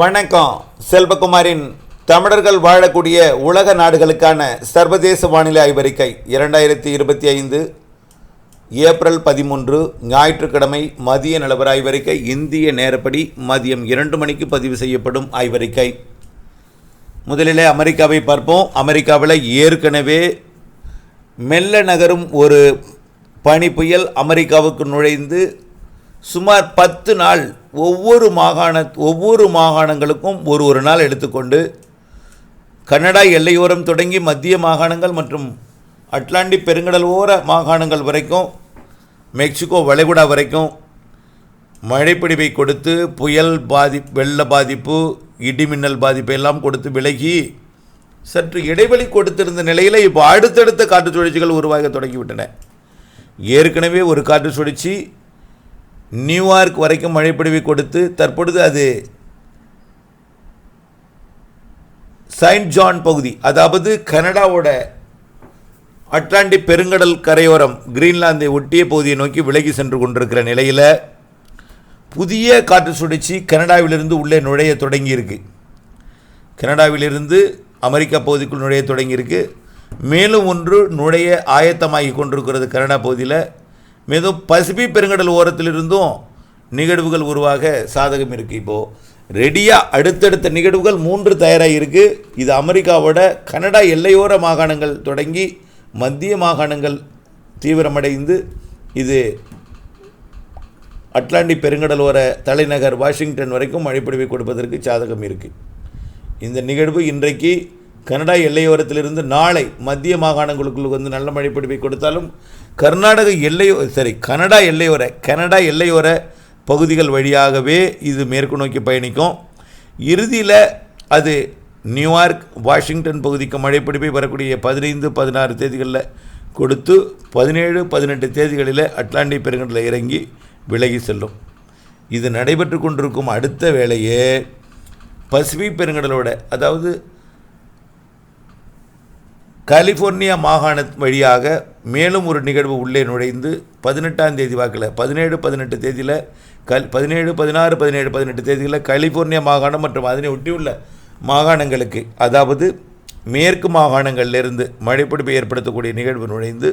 வணக்கம். செல்வகுமாரின் தமிழர்கள் வாழக்கூடிய உலக நாடுகளுக்கான சர்வதேச வானிலை ஆய்வறிக்கை இரண்டாயிரத்தி இருபத்தி ஐந்து ஏப்ரல் பதிமூன்று ஞாயிற்றுக்கிழமை மதிய நிலவர ஆய்வறிக்கை இந்திய நேரப்படி மதியம் இரண்டு மணிக்கு பதிவு செய்யப்படும் ஆய்வறிக்கை. முதலிலே அமெரிக்காவை பார்ப்போம். அமெரிக்காவில் ஏற்கனவே மெல்ல நகரும் ஒரு பனி புயல் அமெரிக்காவுக்கு நுழைந்து சுமார் பத்து நாள் ஒவ்வொரு மாகாண ஒவ்வொரு மாகாணங்களுக்கும் ஒரு ஒரு நாள் எடுத்துக்கொண்டு கனடா எல்லையோரம் தொடங்கி மத்திய மாகாணங்கள் மற்றும் அட்லாண்டிக் பெருங்கடல் ஓர மாகாணங்கள் வரைக்கும் மெக்சிகோ வளைகுடா வரைக்கும் மழைப்பிடிவை கொடுத்து புயல் பாதி வெள்ள பாதிப்பு இடிமின்னல் பாதிப்பை எல்லாம் கொடுத்து விலகி சற்று இடைவெளி கொடுத்திருந்த நிலையில் இப்போ அடுத்தடுத்த காற்று சுழற்சிகள் உருவாக தொடங்கிவிட்டன. ஏற்கனவே ஒரு காற்று சுழற்சி நியூயார்க் வரைக்கும் மழைப்பிடிவை கொடுத்து தற்பொழுது அது செயின்ட் ஜான் பகுதி அதாவது கனடாவோட அட்லாண்டிக் பெருங்கடல் கரையோரம் கிரீன்லாந்தை ஒட்டிய பகுதியை நோக்கி விலகி சென்று கொண்டிருக்கிற நிலையில் புதிய காற்று சுழற்சி கனடாவிலிருந்து உள்ளே நுழைய தொடங்கியிருக்கு. கனடாவிலிருந்து அமெரிக்கா பகுதிக்குள் நுழைய தொடங்கியிருக்கு. மேலும் ஒன்று நுழைய ஆயத்தமாகி கொண்டிருக்கிறது கனடா பகுதியில். மேலும் பசிபிக் பெருங்கடல் ஓரத்திலிருந்தும் நிகழ்வுகள் உருவாக சாதகம் இருக்குது இப்போது ரெடியாக அடுத்தடுத்த நிகழ்வுகள் மூன்று தயாராக இருக்குது இது அமெரிக்காவோட கனடா எல்லையோர மாகாணங்கள் தொடங்கி மத்திய மாகாணங்கள் தீவிரமடைந்து இது அட்லாண்டிக் பெருங்கடல் ஓர தலைநகர் வாஷிங்டன் வரைக்கும் மழைப்பொழிவை கொடுப்பதற்கு சாதகம் இருக்குது இந்த நிகழ்வு இன்றைக்கு கனடா எல்லையோரத்திலிருந்து நாளை மத்திய மாகாணங்களுக்குள் வந்து நல்ல மழைப்பொழிவை கொடுத்தாலும் கர்நாடக எல்லையோ சரி கனடா எல்லையோர கனடா எல்லையோர பகுதிகள் வழியாகவே இது மேற்கு நோக்கி பயணிக்கும். இறுதியில் அது நியூயார்க் வாஷிங்டன் பகுதிக்கு மழைப்பிடிப்பை வரக்கூடிய பதினைந்து பதினாறு தேதிகளில் கொடுத்து பதினேழு பதினெட்டு தேதிகளில் அட்லாண்டிக் பெருங்கடலில் இறங்கி விலகி செல்லும். இது நடைபெற்று கொண்டிருக்கும் அடுத்த வேளையே பசிபிக் பெருங்கடலோட அதாவது கலிஃபோர்னியா மாகாண வழியாக மேலும் ஒரு நிகழ்வு உள்ளே நுழைந்து பதினெட்டாம் தேதி வாக்கில் பதினேழு பதினெட்டு தேதியில் கல் பதினேழு பதினாறு பதினேழு பதினெட்டு தேதியில் கலிஃபோர்னியா மாகாணம் மற்றும் அதனை ஒட்டியுள்ள மாகாணங்களுக்கு அதாவது மேற்கு மாகாணங்களிலிருந்து மழைப்பிடிப்பை ஏற்படுத்தக்கூடிய நிகழ்வு நுழைந்து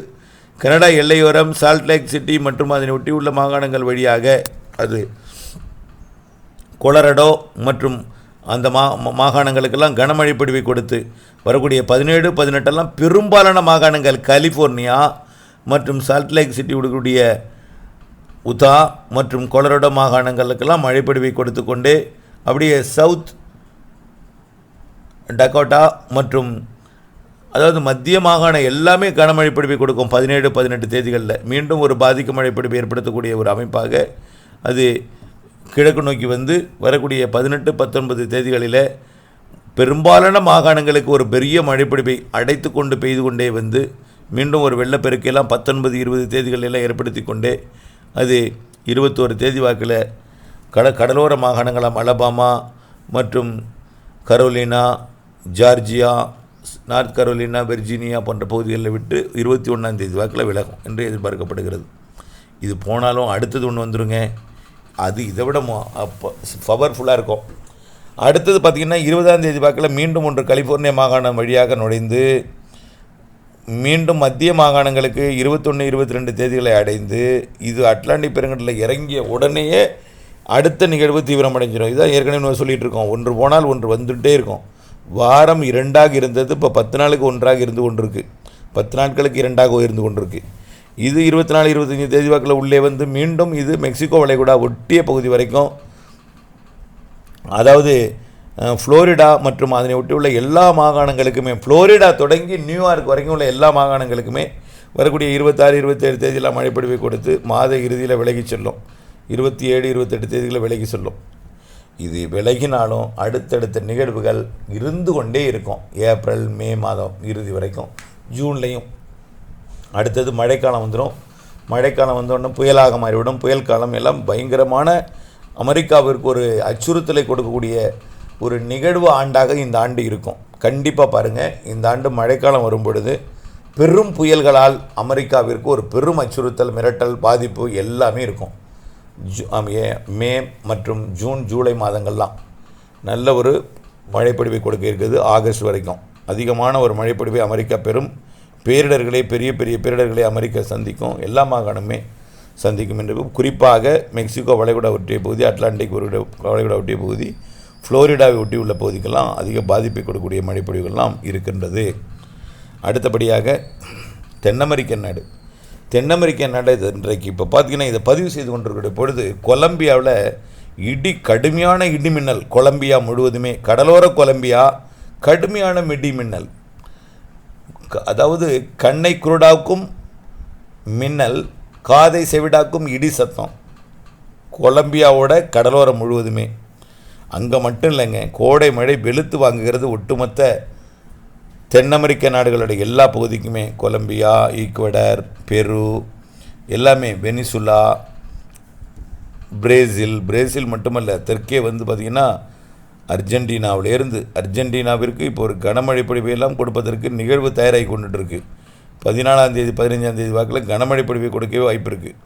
கனடா எல்லையோரம் சால்ட் லேக் சிட்டி மற்றும் அதனை ஒட்டியுள்ள மாகாணங்கள் வழியாக அது கொலரடோ மற்றும் அந்த மா மாகாணங்களுக்கெல்லாம் கனமழை பிடிவை கொடுத்து வரக்கூடிய பதினேழு பதினெட்டெல்லாம் பெரும்பாலான மாகாணங்கள் கலிஃபோர்னியா மற்றும் சால்ட் லேக் சிட்டி உடக்கூடிய உதா மற்றும் கொலரடோ மாகாணங்களுக்கெல்லாம் மழைப்பிடிவை கொடுத்து கொண்டு அப்படியே சவுத் டக்கோட்டா மற்றும் அதாவது மத்திய மாகாணம் எல்லாமே கனமழை பிடிப்பை கொடுக்கும் பதினேழு பதினெட்டு தேதிகளில். மீண்டும் ஒரு பாதிக்கும் மழை ஏற்படுத்தக்கூடிய ஒரு அமைப்பாக அது கிழக்கு நோக்கி வந்து வரக்கூடிய பதினெட்டு பத்தொன்பது தேதிகளில் பெரும்பாலான மாகாணங்களுக்கு ஒரு பெரிய மழைப்பிடிப்பை அடைத்து கொண்டு பெய்து கொண்டே வந்து மீண்டும் ஒரு வெள்ளப்பெருக்கையெல்லாம் பத்தொன்பது இருபது தேதிகளெல்லாம் ஏற்படுத்தி கொண்டே அது இருபத்தோரு தேதி வாக்கில் கட கடலோர மாகாணங்களாம் அலபாமா மற்றும் Carolina Georgia North Carolina Virginia போன்ற பகுதிகளில் விட்டு இருபத்தி ஒன்றாம் தேதி வாக்கில் விலகும் என்று எதிர்பார்க்கப்படுகிறது. இது போனாலும் அடுத்தது ஒன்று வந்துருங்க. அது இதை விட பவர்ஃபுல்லாக இருக்கும். அடுத்தது பார்த்திங்கன்னா இருபதாம் தேதி வாக்கில் மீண்டும் ஒன்று கலிஃபோர்னியா மாகாணம் வழியாக நுழைந்து மீண்டும் மத்திய மாகாணங்களுக்கு இருபத்தொன்று இருபத்தி ரெண்டு தேதிகளை அடைந்து இது அட்லாண்டிக் பெருங்கடலில் இறங்கிய உடனேயே அடுத்த நிகழ்வு தீவிரமடைஞ்சிடும் இதுதான் ஏற்கனவே நம்ம இருக்கோம். ஒன்று போனால் ஒன்று வந்துகிட்டே இருக்கும். வாரம் இரண்டாக இருந்தது இப்போ பத்து நாளுக்கு ஒன்றாக இருந்து கொண்டிருக்கு. பத்து நாட்களுக்கு இரண்டாக இருந்து கொண்டிருக்கு. இது இருபத்தி நாலு இருபத்தஞ்சி தேதி வாக்கில் உள்ளே வந்து மீண்டும் இது மெக்சிகோ வளைகுடா ஒட்டிய பகுதி வரைக்கும். அதாவது ஃப்ளோரிடா மற்றும் அதனை ஒட்டியுள்ள எல்லா மாகாணங்களுக்குமே ஃப்ளோரிடா தொடங்கி நியூயார்க் வரைக்கும் உள்ள எல்லா மாகாணங்களுக்குமே வரக்கூடிய இருபத்தாறு இருபத்தேழு தேதியில் மழைப்பொழிவை கொடுத்து மாத இறுதியில் விலகி செல்லும். இருபத்தி ஏழு இருபத்தெட்டு தேதியில் விலகி செல்லும். இது விலகினாலும் அடுத்தடுத்த நிகழ்வுகள் இருந்து கொண்டே இருக்கும். ஏப்ரல் மே மாதம் இறுதி வரைக்கும் ஜூன்லேயும். அடுத்தது மழைக்காலம் வந்துடும் மழைக்காலம் வந்தோடனே புயலாக மாறிவிடும். புயல் காலம் எல்லாம் பயங்கரமான அமெரிக்காவிற்கு ஒரு அச்சுறுத்தலை கொடுக்கக்கூடிய ஒரு நிகழ்வு ஆண்டாக இந்த ஆண்டு இருக்கும். கண்டிப்பாக பாருங்கள் இந்த ஆண்டு மழைக்காலம் வரும் பொழுது பெரும் புயல்களால் அமெரிக்காவிற்கு ஒரு பெரும் அச்சுறுத்தல் மிரட்டல் பாதிப்பு எல்லாமே இருக்கும். ஜூ ஏ- மே மற்றும் ஜூன் ஜூலை மாதங்கள்லாம் நல்ல ஒரு மழைப்பொழிவை கொடுக்க இருக்குது ஆகஸ்ட் வரைக்கும். அதிகமான ஒரு மழைப்பொழிவை அமெரிக்கா பெறும். பேரிடர்களை பெரிய பெரிய பேரிடர்களை அமெரிக்கா சந்திக்கும் எல்லா மாகாணமே சந்திக்கும் என்று குறிப்பாக மெக்சிகோ வளைகுடா ஒட்டிய பகுதி அட்லாண்டிக் வளைகுடா ஒட்டிய பகுதி ஃப்ளோரிடாவை ஒட்டி உள்ள பகுதிக்கெல்லாம் அதிக பாதிப்பை கொடுக்கக்கூடிய மழைப்பொழிவுகள்லாம் இருக்கின்றது. அடுத்தபடியாக தென் அமெரிக்க நாடு. தென் அமெரிக்க நாடு இது இன்றைக்கு இப்போ பார்த்தீங்கன்னா இதை பதிவு செய்து கொண்டிருக்கிற பொழுது கொலம்பியாவில் இடி கடுமையான இடி மின்னல் கொலம்பியா முழுவதுமே கடலோர கொலம்பியா கடுமையான இடி மின்னல். அதாவது கண்ணை குருடாக்கும் மின்னல் காதை செவிடாக்கும் இடி சத்தம். கொலம்பியாவோட கடலோரம் முழுவதுமே. அங்கே மட்டும் இல்லைங்க கோடை மழை வெளுத்து வாங்குகிறது ஒட்டுமொத்த தென் அமெரிக்க நாடுகளுடைய எல்லா பகுதிக்குமே. கொலம்பியா ஈக்குவடர் பெரு எல்லாமே. Venezuela Brazil. பிரேசில் மட்டுமல்ல தெற்கே வந்து பார்த்திங்கன்னா அர்ஜென்டினாவிலேருந்து அர்ஜென்டினாவிற்கு இப்போ ஒரு கனமழை பொழிவை எல்லாம் கொடுப்பதற்கு நிகழ்வு தயாராகி கொண்டுட்டு இருக்கு பதினாலாம் தேதி பதினஞ்சாம் தேதி வாக்கில் கனமழை பொழிவை கொடுக்கவே வாய்ப்பு இருக்குது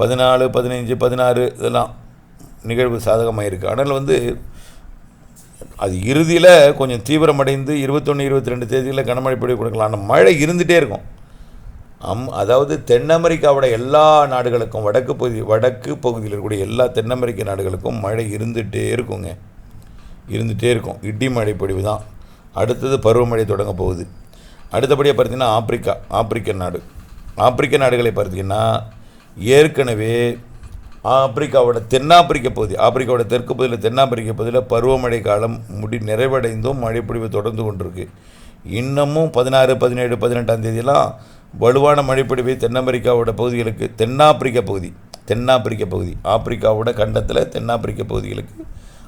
பதினாலு பதினஞ்சு பதினாறு இதெல்லாம் நிகழ்வு சாதகமாக இருக்குது ஆனால் வந்து அது இறுதியில் கொஞ்சம் தீவிரமடைந்து இருபத்தொன்று இருபத்தி ரெண்டு தேதியில் கனமழை பொழிவு கொடுக்கலாம். ஆனால் மழை இருந்துகிட்டே இருக்கும். அம் அதாவது தென் அமெரிக்காவோட எல்லா நாடுகளுக்கும் வடக்கு பகுதி வடக்கு பகுதியில் இருக்கக்கூடிய எல்லா தென் அமெரிக்க நாடுகளுக்கும் மழை இருந்துகிட்டே இருக்குங்க. இருந்துகிட்டே இருக்கும். இடி மழை பொழிவு தான். அடுத்தது பருவமழை தொடங்க போகுது. அடுத்தபடியாக பார்த்தீங்கன்னா ஆப்பிரிக்கா ஆப்பிரிக்க நாடு. ஆப்பிரிக்க நாடுகளை பார்த்தீங்கன்னா ஏற்கனவே ஆப்பிரிக்காவோட தென்னாப்பிரிக்க பகுதி ஆப்பிரிக்காவோட தெற்கு பகுதியில் தென்னாப்பிரிக்க பகுதியில் பருவமழை காலம் முடி நிறைவடைந்தும் மழைப்பொழிவு தொடர்ந்து கொண்டிருக்கு. இன்னமும் பதினாறு பதினேழு பதினெட்டாம் தேதியெல்லாம் வலுவான மழைப்பொழிவை தென்னமெரிக்காவோட பகுதிகளுக்கு தென்னாப்பிரிக்க பகுதி தென்னாப்பிரிக்க பகுதி ஆப்பிரிக்காவோட கண்டத்தில் தென்னாப்பிரிக்க பகுதிகளுக்கு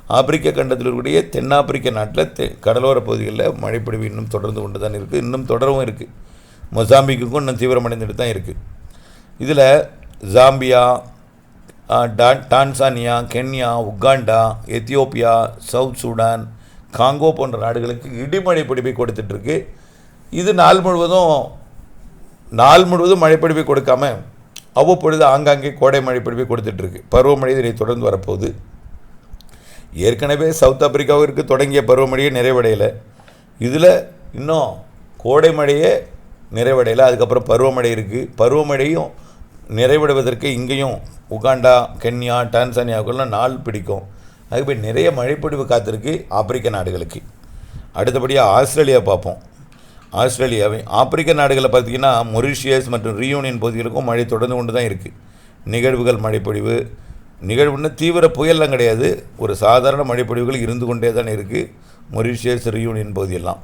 ஆப்பிரிக்க கண்டத்தில் இருக்கக்கூடிய தென்னாப்பிரிக்க நாட்டில் தெ கடலோர பகுதிகளில் மழைப்பொழிவு இன்னும் தொடர்ந்து கொண்டு தான் இருக்குது இன்னும் தொடரவும் இருக்குது மொசாம்பிக்குக்கும் இன்னும் தீவிரமடைந்துட்டு தான் இருக்குது இதில் Zambia Don Tanzania Kenya Uganda Ethiopia South Sudan Congo போன்ற நாடுகளுக்கு இடிமழை பிடிப்பை கொடுத்துட்ருக்கு இது நாள் முழுவதும் நாள் முழுவதும் மழைப்பிடிப்பை கொடுக்காம அவ்வப்பொழுது ஆங்காங்கே கோடை மழைப்பிடிப்பை கொடுத்துட்ருக்கு பருவமழை இதை தொடர்ந்து வரப்போகுது. ஏற்கனவே சவுத் ஆப்பிரிக்காவிற்கு தொடங்கிய பருவமழையே நிறைவடையலை. இதில் இன்னும் கோடை மழையே நிறைவடையலை. அதுக்கப்புறம் பருவமழை இருக்குது பருவமழையும் நிறைவடைவதற்கு இங்கேயும் உகாண்டா கென்யா டான்சானியாவுக்கெல்லாம் நாள் பிடிக்கும். அதுக்கு நிறைய மழைப்பொழிவு காத்திருக்கு ஆப்பிரிக்க நாடுகளுக்கு. அடுத்தபடியாக ஆஸ்திரேலியா பார்ப்போம். ஆஸ்திரேலியாவை ஆப்பிரிக்க நாடுகளை பார்த்தீங்கன்னா மொரிஷியஸ் மற்றும் ரீயூனியன் பகுதிகளுக்கும் மழை தொடர்ந்து கொண்டு தான் இருக்குது நிகழ்வுகள் மழைப்பொழிவு நிகழ்வுன்னா தீவிர புயல்லாம் கிடையாது. ஒரு சாதாரண மழைப்பொழிவுகள் இருந்து கொண்டே தான் இருக்குது மொரிஷியஸ் ரியூனியன் பகுதியெல்லாம்.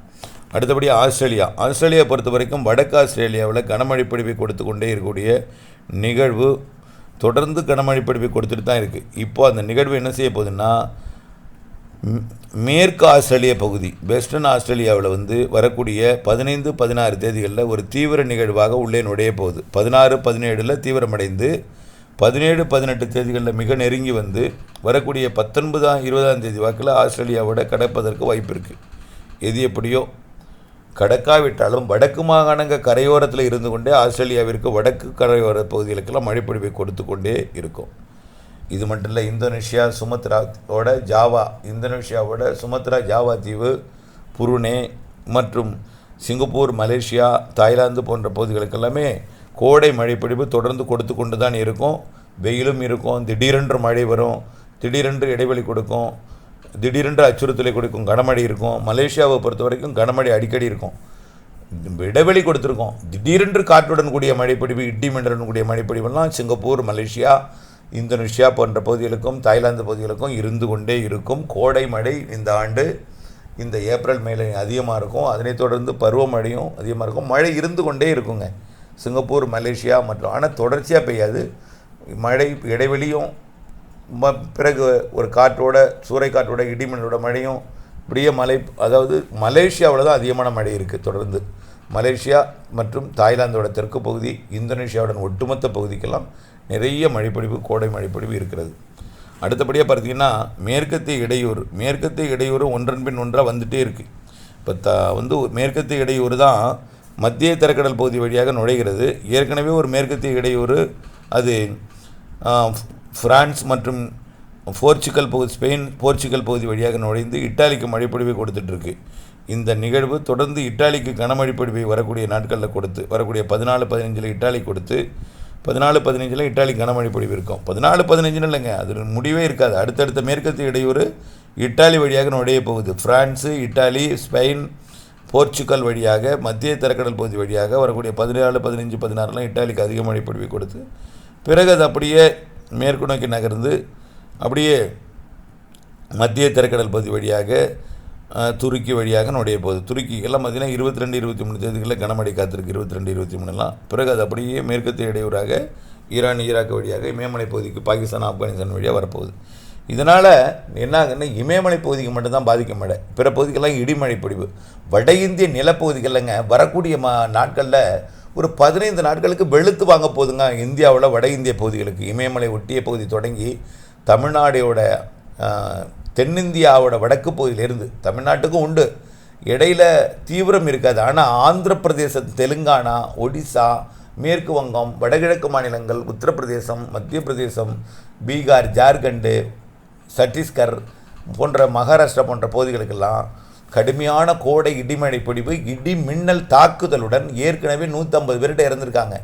அடுத்தபடி ஆஸ்திரேலியா. ஆஸ்திரேலியா பொறுத்த வரைக்கும் வடக்கு ஆஸ்திரேலியாவில் கனமழை பொழிவை கொடுத்து கொண்டே இருக்கக்கூடிய நிகழ்வு தொடர்ந்து கனமழை பொழிவை கொடுத்துட்டு தான் இருக்குது இப்போ அந்த நிகழ்வு என்ன செய்ய போகுதுன்னா மேற்கு ஆஸ்திரேலிய பகுதி வெஸ்டர்ன் ஆஸ்திரேலியாவில் வந்து வரக்கூடிய பதினைந்து பதினாறு தேதிகளில் ஒரு தீவிர நிகழ்வாக உள்ளே நுழைய போகுது. பதினாறு பதினேழில் தீவிரமடைந்து பதினேழு பதினெட்டு தேதிகளில் மிக நெருங்கி வந்து வரக்கூடிய பத்தொன்பதாம் இருபதாம் தேதி வாக்கில் ஆஸ்திரேலியாவோட கடப்பதற்கு வாய்ப்பு இருக்குது எது எப்படியோ? கடக்காவிட்டாலும் வடக்கு மாகாணங்க கரையோரத்தில் இருந்து கொண்டே ஆஸ்திரேலியாவிற்கு வடக்கு கரையோர பகுதிகளுக்கெல்லாம் மழைப்பொழிவை கொடுத்து கொண்டே இருக்கும். இது மட்டும் இல்லை இந்தோனேஷியா சுமத்ராவோட ஜாவா இந்தோனேஷியாவோட சுமத்ரா ஜாவா தீவு புருனே மற்றும் சிங்கப்பூர் மலேசியா தாய்லாந்து போன்ற பகுதிகளுக்கெல்லாமே கோடை மழைப்பிடிப்பு தொடர்ந்து கொடுத்து கொண்டு தான் இருக்கும். வெயிலும் இருக்கும். திடீரென்று மழை வரும். திடீரென்று இடைவெளி கொடுக்கும். திடீரென்று அச்சுறுத்தலை கொடுக்கும். கனமழை இருக்கும். மலேசியாவை பொறுத்த வரைக்கும் கனமழை அடிக்கடி இருக்கும். இடைவெளி கொடுத்துருக்கோம். திடீரென்று காற்றுடன் கூடிய மழைப்பிடிப்பு இட்டி மின்னலுடன் கூடிய மழைப்பிடிப்புலாம் சிங்கப்பூர் மலேசியா இந்தோனேஷியா போன்ற பகுதிகளுக்கும் தாய்லாந்து பகுதிகளுக்கும் இருந்து கொண்டே இருக்கும். கோடை மழை இந்த ஆண்டு இந்த ஏப்ரல் மேல அதிகமாக இருக்கும். அதனைத் தொடர்ந்து பருவமழையும் அதிகமாக இருக்கும். மழை இருந்து கொண்டே இருக்குங்க. சிங்கப்பூர் மலேசியா மற்றும் ஆனால் தொடர்ச்சியாக பெய்யாது. மழை இடைவெளியும் பிறகு ஒரு காற்றோட சூறைக்காற்றோட இடிமின்னலோட மழையும் இப்படியே மலை அதாவது மலேசியாவில் தான் அதிகமான மழை இருக்குது தொடர்ந்து. மலேசியா மற்றும் தாய்லாந்தோட தெற்கு பகுதி இந்தோனேஷியாவுடன் ஒட்டுமொத்த பகுதிக்கெல்லாம் நிறைய மழைப்பொழிவு கோடை மழைப்பொழிவு இருக்கிறது. அடுத்தபடியாக பார்த்தீங்கன்னா மேற்கத்திய இடையூறு மேற்கத்திய இடையூறு ஒன்றன் பின் ஒன்றாக வந்துகிட்டே இருக்குது இப்போ த வந்து மேற்கத்திய இடையூறு தான் மத்திய தரைக்கடல் பகுதி வழியாக நுழைகிறது. ஏற்கனவே ஒரு மேற்கத்திய இடையூறு அது ஃப்ரான்ஸ் மற்றும் போர்ச்சுகல் பகுதி ஸ்பெயின் போர்ச்சுகல் பகுதி வழியாக நுழைந்து இட்டாலிக்கு மழைப்பொழிவை கொடுத்துட்ருக்கு. இந்த நிகழ்வு தொடர்ந்து இட்டாலிக்கு கனமழைப்பொழிவை வரக்கூடிய நாட்களில் கொடுத்து வரக்கூடிய பதினாலு பதினஞ்சில் இட்டாலி கொடுத்து பதினாலு பதினஞ்சில் இட்டாலி கனமழைப்பொழிவு இருக்கும். பதினாலு பதினஞ்சுன்னு இல்லைங்க அது முடிவே இருக்காது. அடுத்தடுத்த மேற்கத்திய இடையூறு இட்டாலி வழியாக நுழைய போகுது. ஃப்ரான்ஸு இட்டாலி ஸ்பெயின் போர்ச்சுகல் வழியாக மத்திய தரக்கடல் பகுதி வழியாக வரக்கூடிய பதினாலு பதினஞ்சு பதினாறுலாம் இட்டாலிக்கு அதிக மழை பொழிவை கொடுத்து பிறகு அது அப்படியே மேற்கு நோக்கி நகர்ந்து அப்படியே மத்திய திரைக்கடல் பகுதி வழியாக துருக்கி வழியாக நுடைய போகுது. துருக்கிக்கெல்லாம் பார்த்திங்கன்னா இருபத்தி ரெண்டு இருபத்தி மூணு தேதிகளில் கனமழை காத்திருக்கு. இருபத்தி ரெண்டு இருபத்தி மூணுலாம். பிறகு அது அப்படியே மேற்கத்திய இடையூறாக ஈரான் ஈராக் வழியாக மேமலை பகுதிக்கு பாகிஸ்தான் ஆப்கானிஸ்தான் வழியாக வரப்போகுது. இதனால் என்ன ஆகுதுன்னா இமயமலை பகுதிக்கு மட்டும்தான் பாதிக்க மழை பிற பகுதிக்கெல்லாம் இடிமழை பிடிவு வட இந்திய நிலப்பகுதிகளில்ங்க வரக்கூடிய மா நாட்களில் ஒரு பதினைந்து நாட்களுக்கு வெளுத்து வாங்க போதுங்க இந்தியாவில் வட இந்திய பகுதிகளுக்கு. இமயமலை ஒட்டிய பகுதி தொடங்கி தமிழ்நாடோட தென்னிந்தியாவோட வடக்கு பகுதியிலிருந்து தமிழ்நாட்டுக்கும் உண்டு. இடையில தீவிரம் இருக்காது. ஆனால் ஆந்திர பிரதேசம் தெலுங்கானா ஒடிசா மேற்கு வங்கம் வடகிழக்கு மாநிலங்கள் உத்தரப்பிரதேசம் மத்திய பிரதேசம் பீகார் ஜார்க்கண்டு சத்தீஸ்கர் போன்ற மகாராஷ்டிரா போன்ற பகுதிகளுக்கெல்லாம் கடுமையான கோடை இடிமழை பிடிப்பு இடி மின்னல் தாக்குதலுடன் ஏற்கனவே நூற்றம்பது பேர்கிட்ட இறந்துருக்காங்க.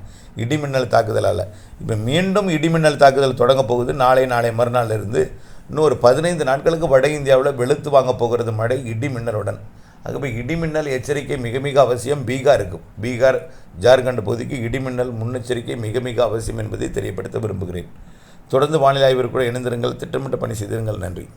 இடி மின்னல் தாக்குதலால். இப்போ மீண்டும் இடி மின்னல் தாக்குதல் தொடங்க போகுது. நாளை நாளை மறுநாள் இருந்து இன்னும் ஒரு பதினைந்து நாட்களுக்கு வட இந்தியாவில் வெளுத்து வாங்க போகிறது மழை இடி மின்னலுடன். ஆகவே இடிமின்னல் எச்சரிக்கை மிக மிக அவசியம். பீகாருக்கு பீகார் ஜார்க்கண்ட் பகுதிக்கு இடிமின்னல் முன்னெச்சரிக்கை மிக மிக அவசியம் என்பதை தெரியப்படுத்த விரும்புகிறேன். தொடர்ந்து வானிலை ஆய்விற்கு கூட இணைந்திருங்கள். திட்டமிட்ட பணி செய்திருங்கள். நன்றி.